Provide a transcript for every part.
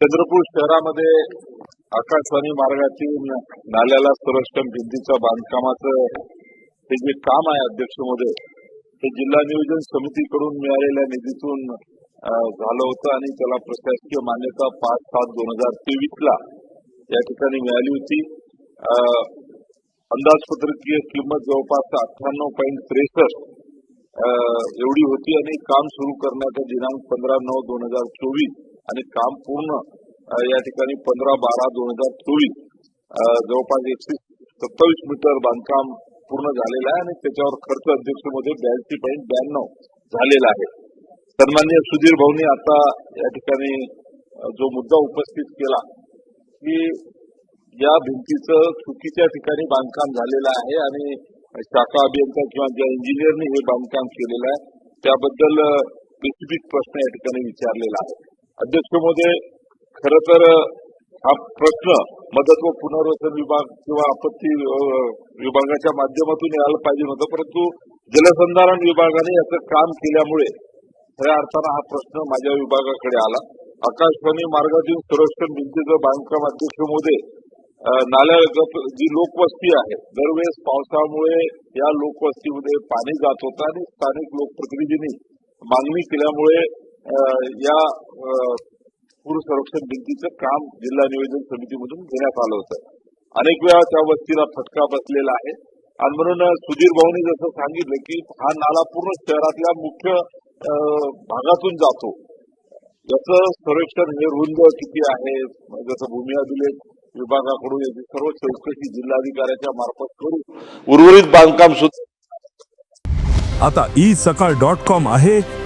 चंद्रपूर शहरामध्ये आकाशवाणी मार्गातील नाल्याला संरक्षण भिंतीच्या बांधकामाचं हे जे काम आहे अध्यक्षमध्ये ते जिल्हा नियोजन समितीकडून मिळालेल्या निधीतून झालं होतं आणि त्याला प्रशासकीय मान्यता पाच सात दोन हजार तेवीस ला या ठिकाणी मिळाली होती. अंदाजपत्रकीय किंमत जवळपास अठ्ठ्याण्णव पॉईंट त्रेसष्ट एवढी होती आणि काम सुरू करण्याचा दिनांक पंधरा नऊ दोन हजार चोवीस आणि काम पूर्ण या ठिकाणी पंधरा बारा दोन हजार चोवीस जवळपास एकशे सत्तावीस मीटर बांधकाम पूर्ण झालेलं आहे आणि त्याच्यावर खर्च अध्यक्षमध्ये ब्याऐंशी पॉईंट ब्याण्णव झालेला आहे. सन्मान्य सुधीर भाऊनी आता या ठिकाणी जो मुद्दा उपस्थित केला की या भिंतीचं चुकीच्या ठिकाणी बांधकाम झालेलं आहे आणि शाखा अभियंता किंवा ज्या इंजिनियरनी हे बांधकाम केलेलं आहे त्याबद्दल स्पेसिफिक प्रश्न या ठिकाणी विचारलेला आहे. अध्यक्ष महोदय खरं तर हा प्रश्न मदत व पुनर्वसन विभाग किंवा आपत्ती विभागाच्या माध्यमातून यायला पाहिजे होतं परंतु जलसंधारण विभागाने याचं काम केल्यामुळे खऱ्या अर्थानं हा प्रश्न माझ्या विभागाकडे आला. आकाशवाणी मार्गातील संरक्षण भिंतीचं बांधकाम अध्यक्ष मोदे अ, जी लोकवस्ती आहे दरवेळेस पावसामुळे या लोकवस्तीमध्ये पाणी जात होतं आणि स्थानिक लोकप्रतिनिधींनी मागणी केल्यामुळे या अ, पूर संरक्षण भिंतीचं काम जिल्हा नियोजन समितीमधून घेण्यात आलं होतं. अनेक वेळा त्या वस्तीला फटका बसलेला आहे. आणि म्हणून सुधीर भाऊनी जसं सांगितलं की हा नाला पूर्ण शहरातल्या मुख्य भागातून जातो. याचं संरक्षण हे रुंद किती आहे जसं भूमी अभिलेख विभागाकडून याची सर्व चौकशी जिल्हाधिकाऱ्याच्या मार्फत करू उर्वरित बांधकाम सुद्धा आता ई सकाळ डॉट कॉम आहे.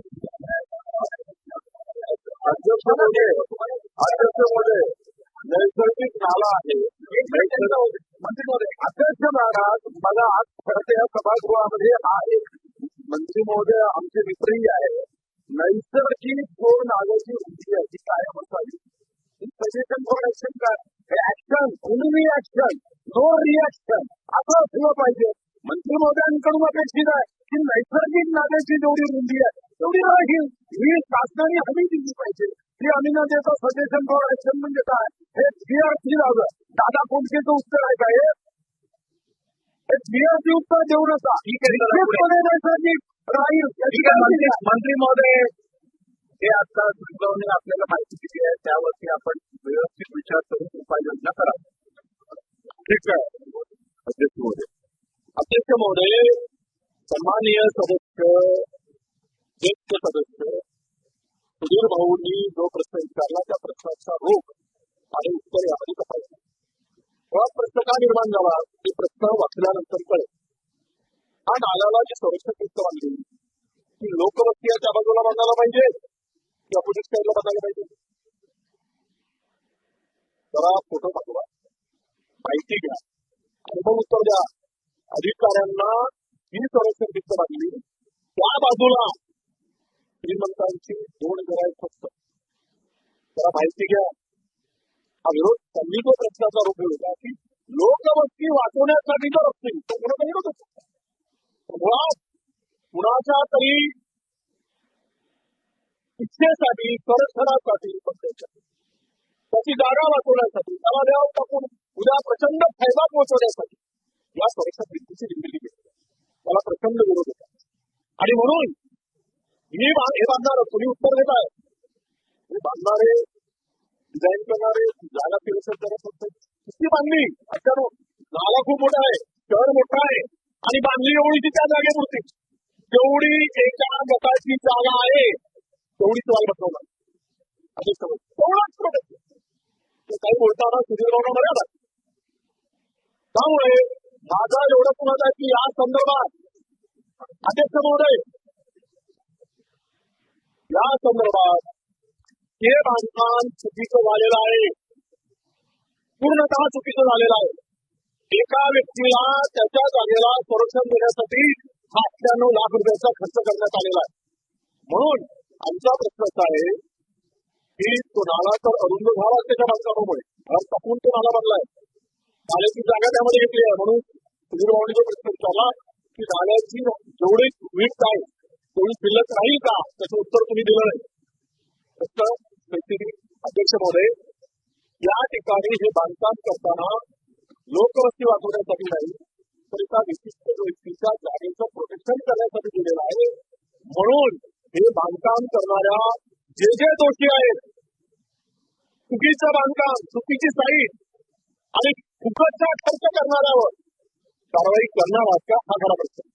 अध्यक्षामध्ये अध्यक्षामध्ये नैसर्गिक नाला आहे. अध्यक्ष महाराज मला आज खरं या सभागृहामध्ये हा एक मंत्री महोदय आमचे मित्रही आहे नैसर्गिक जो नागाची उंची आहे. ती कायम असावी सजेशन फॉर ऍक्शन काय action only action no reaction असं असलं पाहिजे. मंत्री महोदयांकडून अपेक्षित आहे की नैसर्गिक नागाची जेवढी रुंदी आहे तेवढी राहील. ही शासनाने हमी दिली पाहिजे. ती आम्ही न देता सजेशन फॉर ऍक्शन म्हणजे काय? हे सीआरसी लावलं. दादा कोणतेचं उत्तर आहे काय हे? सीआरसी उत्तर देऊ नका. नैसर्गिक राहील. मंत्री महोदय हे आता सुचवणे आपल्याला माहिती दिली आहे त्यावरती आपण व्यवस्थित विचार करून उपाययोजना करा. ठीक आहे. अध्यक्ष महोदय. अध्यक्ष महोदय सन्माननीय सदस्य ज्येष्ठ सदस्य सुधीर भाऊंनी जो प्रश्न त्या प्रश्नाचा रोग आणि उत्तरे यामध्ये तपासलं मुळात प्रश्न का निर्माण झाला. ते प्रश्न वाचल्यानंतर कळेल. हा नाल्याला जी संरक्षण पुस्तक बांधली ती लोकवस्ती आहे त्या बाजूला बांधायला पाहिजे की अपोजिट साईडला बांधायला पाहिजे? जरा फोटो पाठवा. माहिती घ्या. आणि मग उत्तर द्या. अधिकाऱ्यांना ही संरक्षण भिंत बांधली त्या बाजूला श्रीमंतांची दोन घर फक्त जरा माहिती घ्या हा विरोध त्यांनी जो प्रश्नाचा रूप होता की लोकवस्ती वाचवण्यासाठी जर असतील तर कुणाचा विरोध मुळात कुणाच्या तरी इच्छेसाठी संरक्षणासाठी त्याची जागा वाचवण्यासाठी त्याला द्याव टाकून उद्या प्रचंड फायदा पोहोचवण्यासाठी या संरक्षण भिंतीची निर्मिती केली. त्याला प्रचंड विरोध होता. आणि म्हणून मी हे बांधणार कोणी उत्तर देत आहे बांधणारे डिझाईन करणारे जागा फिरसर करत होते किती बांधली अचानक जागा खूप मोठा आहे शहर मोठा आहे आणि बांधली एवढीची त्या जागेपुरती जेवढी एका गटाची जागा आहे तेवढी तुम्हाला बसवणार. असे समज तेवढाच प्रगत काही बोलताना सुधीर भावना मर्यादा. त्यामुळे माझा एवढं पुन्हा आहे की या संदर्भात अध्यक्ष महोदय या संदर्भात हे बांधकाम चुकीचं झालेलं आहे. पूर्णतः चुकीचं झालेलं आहे. एका व्यक्तीला त्याच्या जागेला संरक्षण देण्यासाठी हा अठ्ठ्याण्णव लाख रुपयाचा खर्च करण्यात आलेला आहे. म्हणून आमचा प्रश्न असा आहे की तो नाला तर अरुंद झाला त्याच्या बांधकामामुळे. घर टाकून तो नाला बनलाय नाल्याची जागा त्यामध्ये घेतली आहे. म्हणून सुधीर भावनीचा प्रश्न विचारला की नाल्याची जेवढी वीट आहे तेवढी शिल्लक राहील का? त्याचं उत्तर तुम्ही दिलं नाही. फक्त अध्यक्ष महोदय या ठिकाणी हे बांधकाम करताना लोकवस्ती वाचवण्यासाठी नाही तर एका विशिष्ट व्यक्तीच्या जागेचं प्रोटेक्शन करण्यासाठी दिलेलं आहे. म्हणून हे बांधकाम करणाऱ्या जे जे दोषी आहेत चुकीचं बांधकाम चुकीची साईट आणि फुकटचा खर्च करणाऱ्यावर कारवाई करणार आहात का हा खरा प्रश्न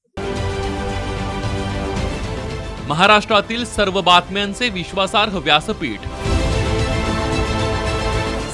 महाराष्ट्रातील सर्व बातम्यांचे विश्वासार्ह व्यासपीठ